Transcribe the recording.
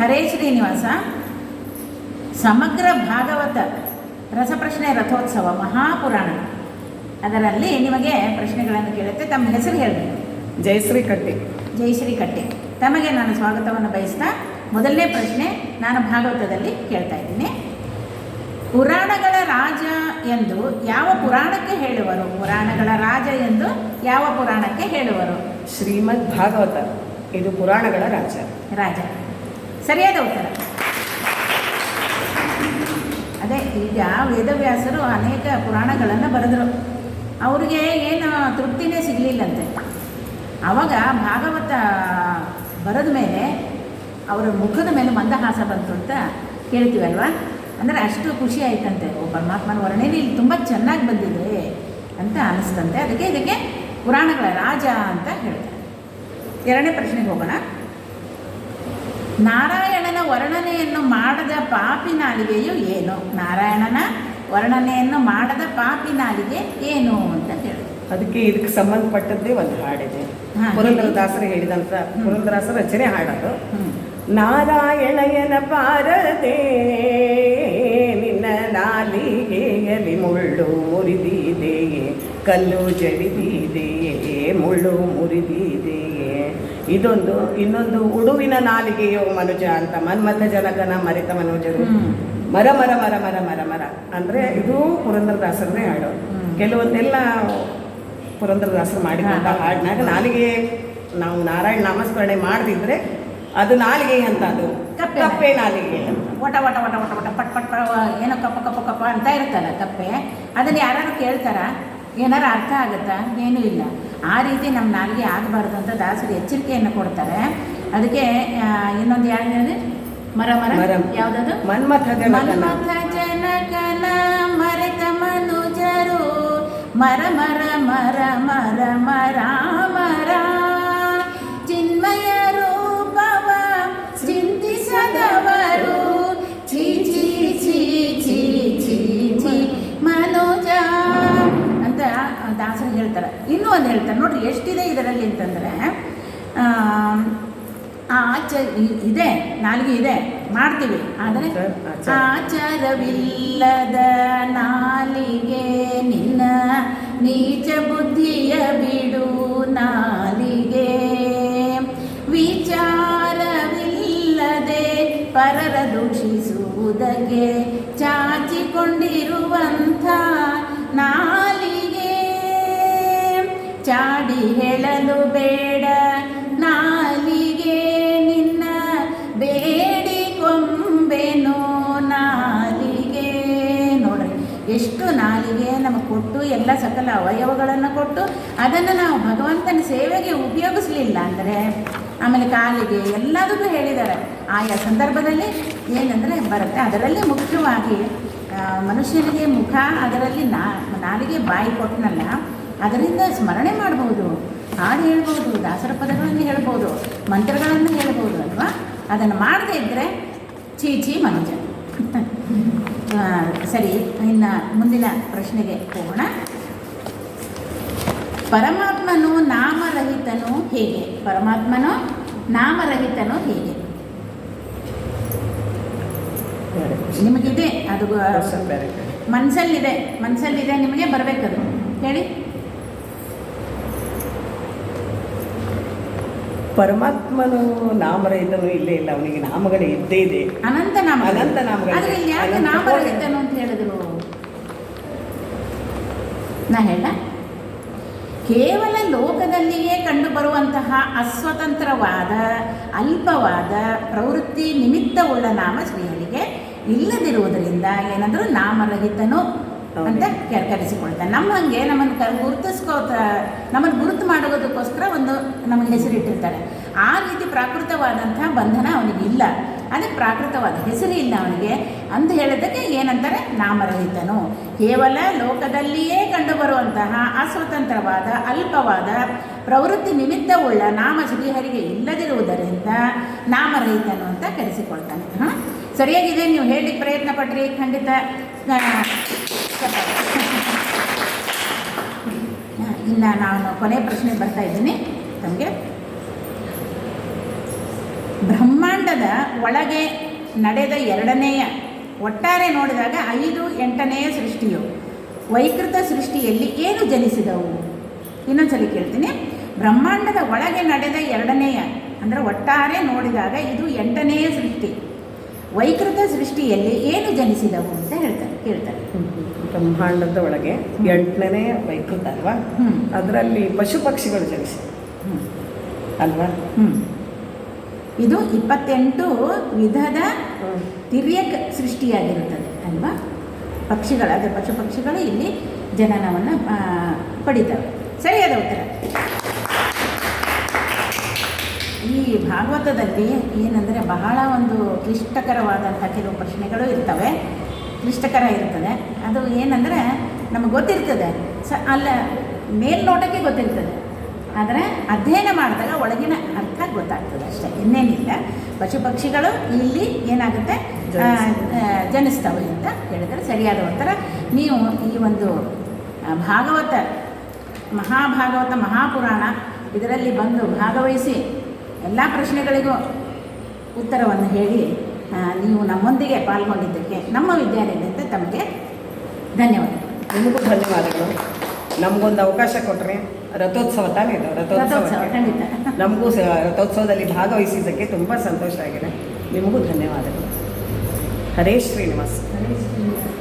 ಹರೇ ಶ್ರೀನಿವಾಸ ಸಮಗ್ರ ಭಾಗವತ ರಸಪ್ರಶ್ನೆ ರಥೋತ್ಸವ ಮಹಾಪುರಾಣ. ಅದರಲ್ಲಿ ನಿಮಗೆ ಪ್ರಶ್ನೆಗಳನ್ನು ಕೇಳುತ್ತೆ. ತಮ್ಮ ಹೆಸರು ಹೇಳಬೇಕು ಜಯಶ್ರೀ ಕಟ್ಟೆ ಜಯಶ್ರೀ ಕಟ್ಟೆ ತಮಗೆ ನಾನು ಸ್ವಾಗತವನ್ನು ಬಯಸ್ತಾ ಮೊದಲನೇ ಪ್ರಶ್ನೆ ನಾನು ಭಾಗವತದಲ್ಲಿ ಕೇಳ್ತಾ ಇದ್ದೀನಿ. ಪುರಾಣಗಳ ರಾಜ ಎಂದು ಯಾವ ಪುರಾಣಕ್ಕೆ ಹೇಳುವರು? ಪುರಾಣಗಳ ರಾಜ ಎಂದು ಯಾವ ಪುರಾಣಕ್ಕೆ ಹೇಳುವರು? ಶ್ರೀಮದ್ ಭಾಗವತ. ಇದು ಪುರಾಣಗಳ ರಾಜ. ರಾಜ. ಸರಿಯಾದ ಉತ್ತರ. ಅದೇ, ಈಗ ವೇದವ್ಯಾಸರು ಅನೇಕ ಪುರಾಣಗಳನ್ನು ಬರೆದರು. ಅವರಿಗೆ ಏನು ತೃಪ್ತಿನೇ ಸಿಗಲಿಲ್ಲಂತೆ. ಆವಾಗ ಭಾಗವತ ಬರೆದ ಮೇಲೆ ಅವರ ಮುಖದ ಮೇಲೆ ಮಂದಹಾಸ ಬಂತು ಅಂತ ಕೇಳ್ತೀವಲ್ವಾ ಅಂದರೆ ಅಷ್ಟು ಖುಷಿ ಆಯ್ತಂತೆ. ಓ, ಪರಮಾತ್ಮನ ವರ್ಣನೆ ಇಲ್ಲಿ ತುಂಬ ಚೆನ್ನಾಗಿ ಬಂದಿದೆ ಅಂತ ಅನಿಸ್ತಂತೆ. ಅದಕ್ಕೆ ಇದಕ್ಕೆ ಪುರಾಣಗಳ ರಾಜ ಅಂತ ಹೇಳ್ತಾರೆ. ಎರಡನೇ ಪ್ರಶ್ನೆಗೆ ಹೋಗೋಣ. ನಾರಾಯಣನ ವರ್ಣನೆಯನ್ನು ಮಾಡದ ಪಾಪಿ ನಾಲಿಗೆಯು ಏನು? ನಾರಾಯಣನ ವರ್ಣನೆಯನ್ನು ಮಾಡದ ಪಾಪಿ ನಾಲಿಗೆ ಏನು ಅಂತ ಹೇಳಿ. ಅದಕ್ಕೆ ಇದಕ್ಕೆ ಸಂಬಂಧಪಟ್ಟದ್ದೇ ಒಂದು ಹಾಡಿದೆ. ಪುರಂದರದಾಸರು ಹೇಳಿದಂತ ಪುರಂದರದಾಸರ ರಚನೆ ಹಾಡೋದು. ನಾರಾಯಣಯನ ಪಾರದೆ ನಿನ್ನ ನಾಲಿಗೆಯಲ್ಲಿ ಮುಳ್ಳು ಮುರಿದಿದೆಯೇ? ಕಲ್ಲು ಜಡಿದಿದೆಯೇ? ಮುಳ್ಳು ಮುರಿದಿದೆಯೇ? ಇದೊಂದು ಇನ್ನೊಂದು ಉಡುವಿನ ನಾಲಿಗೆಯೋ ಮನುಜ ಅಂತ ಮನ್ಮಥ ಜನಕನ ಮರಿತ ಮನೋಜರು. ಮರ ಮರ ಮರ ಮರ ಮರ ಮರ. ಅಂದ್ರೆ ಇದು ಪುರಂದ್ರದಾಸರನ್ನೇ ಹಾಡು. ಕೆಲವೊಂದೆಲ್ಲ ಪುರಂದರದಾಸರು ಮಾಡಿದಂತ ಹಾಡ್ನಾಗ ನಾಲಿಗೆ ನಾವು ನಾರಾಯಣ ನಾಮಸ್ಮರಣೆ ಮಾಡದಿದ್ರೆ ಅದು ನಾಲಿಗೆ ಅಂತ ಅದು ಕಪ್ಪೆ ನಾಲಿಗೆ ಅಂತ. ವಟ ವಟ ವಟ ವಟ ಪಟ್ ಪಟ್ ಏನೋ ಕಪ್ಪ ಕಪ್ಪ ಕಪ್ಪ ಅಂತ ಇರುತ್ತಲ್ಲ ಕಪ್ಪೆ. ಅದನ್ನ ಯಾರು ಕೇಳ್ತಾರ? ಏನಾರು ಅರ್ಥ ಆಗುತ್ತಾ? ಏನೂ ಇಲ್ಲ. ಆ ರೀತಿ ನಮ್ಮ ನಾಲಿಗೆ ಆಗಬಾರ್ದು ಅಂತ ದಾಸರು ಎಚ್ಚರಿಕೆಯನ್ನು ಕೊಡ್ತಾರೆ. ಅದಕ್ಕೆ ಇನ್ನೊಂದು ಯಾರು ಹೇಳಿದ್ರೆ ಮರ ಮರ. ಯಾವುದದು? ಮನ್ಮಥ ಮನ್ಮಥ ಜನಕನ ಮರೆತ ಮನುಜರು. ಮರ ಮರ ಮರ ಮರ ಮರ. ದಾಸರು ಹೇಳ್ತಾರೆ. ಇನ್ನೂ ಒಂದು ಹೇಳ್ತಾರೆ. ನೋಡಿರಿ ಎಷ್ಟಿದೆ ಇದರಲ್ಲಿ ಅಂತಂದರೆ ಆಚ ಇದೆ ನಾಲ್ಗೆ ಇದೆ ಮಾಡ್ತೀವಿ. ಆದರೆ ಆಚಾರ. ಆಚಾರವಿಲ್ಲದ ನಾಲಿಗೆ ನಿನ್ನ ನೀಚ ಬುದ್ಧಿಯ ಬಿಡು ನಾಲಿಗೆ. ವಿಚಾರವಿಲ್ಲದೆ ಪರರ ದೂಷಿಸುವುದಕ್ಕೆ ಚಾಚಿಕೊಂಡಿರುವಂಥ ನಾಲಿಗೆ ಹೇಳಲು ಬೇಡ. ನಾಲಿಗೆ ನಿನ್ನ ಬೇಡಿಕೊಂಬೆನೋ ನಾಲಿಗೆ ನೋಡ್ರಿ ಎಷ್ಟು ನಾಲಿಗೆ ನಮಗೆ ಕೊಟ್ಟು, ಎಲ್ಲ ಸಕಲ ಅವಯವಗಳನ್ನು ಕೊಟ್ಟು ಅದನ್ನು ನಾವು ಭಗವಂತನ ಸೇವೆಗೆ ಉಪಯೋಗಿಸ್ಲಿಲ್ಲ ಅಂದರೆ, ಆಮೇಲೆ ಕಾಲಿಗೆ ಎಲ್ಲದಕ್ಕೂ ಹೇಳಿದ್ದಾರೆ. ಆಯಾ ಸಂದರ್ಭದಲ್ಲಿ ಏನಂದರೆ ಬರುತ್ತೆ, ಅದರಲ್ಲಿ ಮುಖ್ಯವಾಗಿ ಮನುಷ್ಯನಿಗೆ ಮುಖ, ಅದರಲ್ಲಿ ನಾಲಿಗೆ ಬಾಯಿ ಕೊಟ್ಟನಲ್ಲ ಅದರಿಂದ ಸ್ಮರಣೆ ಮಾಡಬಹುದು. ಹಾಡು ಹೇಳ್ಬೋದು ದಾಸರ ಪದಗಳನ್ನು ಹೇಳ್ಬೋದು ಮಂತ್ರಗಳನ್ನು ಹೇಳ್ಬೋದು ಅಲ್ವಾ? ಅದನ್ನು ಮಾಡದೇ ಇದ್ದರೆ ಚೀಚಿ ಮನುಜ. ಸರಿ ಇನ್ನು ಮುಂದಿನ ಪ್ರಶ್ನೆಗೆ ಹೋಗೋಣ. ಪರಮಾತ್ಮನು ನಾಮರಹಿತನು ಹೇಗೆ? ಪರಮಾತ್ಮನು ನಾಮರಹಿತನು ಹೇಗೆ. ನಿಮಗಿದೆ? ಅದು. ಮನಸ್ಸಲ್ಲಿದೆ ಮನಸ್ಸಲ್ಲಿದೆ ನಿಮಗೆ ಬರಬೇಕದು. ಹೇಳಿ. ಪರಮಾತ್ಮನು ನಾಮರಹಿತನು ಇಲ್ಲೇ ಇಲ್ಲ ಅವನಿಗೆ ನಾಮಗಳೇ ಇದ್ದೇ ಇದೆ. ಅನಂತ ನಾಮ ಅನಂತ ನಾಮರಹಿತನು ಅಂತ ಹೇಳಿದ್ರು? ನಾ ಹೇಳ ಕೇವಲ ಲೋಕದಲ್ಲಿಯೇ ಕಂಡುಬರುವಂತಹ ಅಸ್ವತಂತ್ರವಾದ ಅಲ್ಪವಾದ ಪ್ರವೃತ್ತಿ ನಿಮಿತ್ತವುಳ್ಳ ನಾಮ ಶ್ರೀಹರಿಗೆ ಇಲ್ಲದಿರುವುದರಿಂದ ಏನಾದರೂ ನಾಮರಹಿತನು ಅಂತ ಕರೆಸಿಕೊಳ್ತಾರೆ ನಮ್ಮ ಹಂಗೆ ನಮ್ಮನ್ನು ಕ ಗುರುತಿಸ್ಕೋತ ನಮ್ಮನ್ನು ಗುರುತು ಮಾಡೋದಕ್ಕೋಸ್ಕರ ಒಂದು ನಮಗೆ ಹೆಸರಿಟ್ಟಿರ್ತಾರೆ ಆ ರೀತಿ ಪ್ರಾಕೃತವಾದಂತಹ ಬಂಧನ ಅವನಿಗೆ ಇಲ್ಲ. ಅದಕ್ಕೆ ಪ್ರಾಕೃತವಾದ ಹೆಸರು ಇಲ್ಲ ಅವನಿಗೆ. ಅಂತ ಹೇಳೋದಕ್ಕೆ ಏನಂತಾರೆ? ನಾಮರಹಿತನು. ಕೇವಲ ಲೋಕದಲ್ಲಿಯೇ ಕಂಡುಬರುವಂತಹ ಅಸ್ವತಂತ್ರವಾದ, ಅಲ್ಪವಾದ, ಪ್ರವೃತ್ತಿ ನಿಮಿತ್ತವುಳ್ಳ ನಾಮ ಶ್ರೀಹರಿಗೆ ಇಲ್ಲದಿರುವುದರಿಂದ ನಾಮರಹಿತನು ಅಂತ ಕರೆಸಿಕೊಳ್ತಾನೆ. ಹಾಂ ಸರಿಯಾಗಿದೆ? ನೀವು ಹೇಳಿ ಪ್ರಯತ್ನ ಪಟ್ರಿ? ಖಂಡಿತ. ಇನ್ನು ನಾನು ಕೊನೆ ಪ್ರಶ್ನೆ ಬರ್ತಾ ಇದ್ದೀನಿ. ತಮಗೆ? ಬ್ರಹ್ಮಾಂಡ ಬ್ರಹ್ಮಾಂಡದ ಒಳಗೆ ನಡೆದ ಎರಡನೆಯ, ಒಟ್ಟಾರೆ ನೋಡಿದಾಗ ಐದು ಎಂಟನೆಯ ಸೃಷ್ಟಿಯು. ವೈಕೃತ ಸೃಷ್ಟಿಯಲ್ಲಿ ಏನು ಜನಿಸಿದವು? ಇನ್ನೊಂದ್ಸಲಿ ಕೇಳ್ತೀನಿ. ಬ್ರಹ್ಮಾಂಡದ ಒಳಗೆ ನಡೆದ ಎರಡನೆಯ, ಅಂದರೆ ಒಟ್ಟಾರೆ ನೋಡಿದಾಗ ಇದು ಎಂಟನೆಯ ಸೃಷ್ಟಿ. ವೈಕೃತ ಸೃಷ್ಟಿಯಲ್ಲಿ ಏನು ಜನಿಸಿದವು ಅಂತ ಹೇಳ್ತಾರೆ ಕೇಳ್ತಾರೆ ಬ್ರಹ್ಮಾಂಡದ ಒಳಗೆ ಎಂಟನೇ ವೈಕೃತ ಅಲ್ವಾ? ಅದರಲ್ಲಿ ಪಶು ಪಕ್ಷಿಗಳು ಜನಿಸಿ. ಅಲ್ವಾ? ಇದು ಇಪ್ಪತ್ತೆಂಟು ವಿಧದ ತಿರ್ಯಕ್ ಸೃಷ್ಟಿಯಾಗಿರುತ್ತದೆ ಅಲ್ವಾ? ಪಕ್ಷಿಗಳು ಅದೇ ಪಶು ಪಕ್ಷಿಗಳು ಇಲ್ಲಿ ಜನನವನ್ನು ಪಡಿತವೆ. ಸರಿಯಾದ ಉತ್ತರ. ಈ ಭಾಗವತದಲ್ಲಿ ಏನಂದರೆ ಬಹಳ ಒಂದು ಕ್ಲಿಷ್ಟಕರವಾದಂಥ ಕೆಲವು ಪ್ರಶ್ನೆಗಳು ಇರ್ತವೆ. ಕ್ಲಿಷ್ಟಕರ ಇರ್ತದೆ. ಅದು ಏನಂದರೆ ನಮಗೆ ಗೊತ್ತಿರ್ತದೆ. ಸ, ಅಲ್ಲ, ಮೇಲ್ನೋಟಕ್ಕೆ ಗೊತ್ತಿರ್ತದೆ. ಆದರೆ ಅಧ್ಯಯನ ಮಾಡಿದಾಗ ಒಳಗಿನ ಅರ್ಥ ಗೊತ್ತಾಗ್ತದೆ ಅಷ್ಟೇ. ಇನ್ನೇನಿಲ್ಲ. ಪಶು ಪಕ್ಷಿಗಳು ಇಲ್ಲಿ ಏನಾಗುತ್ತೆ? ಜನಿಸ್ತವೆ ಅಂತ ಹೇಳಿದರೆ ಸರಿಯಾದ ಉತ್ತರ. ನೀವು ಈ ಒಂದು ಭಾಗವತ, ಮಹಾಭಾಗವತ, ಮಹಾಪುರಾಣ ಇದರಲ್ಲಿ ಬಂದು ಭಾಗವಹಿಸಿ ಎಲ್ಲ ಪ್ರಶ್ನೆಗಳಿಗೂ ಉತ್ತರವನ್ನು ಹೇಳಿ. ನೀವು ನಮ್ಮೊಂದಿಗೆ ಪಾಲ್ಗೊಂಡಿದ್ದಕ್ಕೆ ನಮ್ಮ ವಿದ್ಯಾಲಯದಿಂದ ತಮಗೆ ಧನ್ಯವಾದ ನಿಮಗೂ ಧನ್ಯವಾದಗಳು. ನಮಗೊಂದು ಅವಕಾಶ ಕೊಟ್ಟರೆ ರಥೋತ್ಸವ ತಾನೇ ಇದೆ? ರಥೋತ್ಸವ ಖಂಡಿತ. ನಮಗೂ ರಥೋತ್ಸವದಲ್ಲಿ ಭಾಗವಹಿಸಿದ್ದಕ್ಕೆ ತುಂಬ ಸಂತೋಷ ಆಗಿದೆ. ನಿಮಗೂ ಧನ್ಯವಾದಗಳು. ಹರೇ ಶ್ರೀನಿವಾಸ್. ಹರೇ ಶ್ರೀನಿವಾಸ.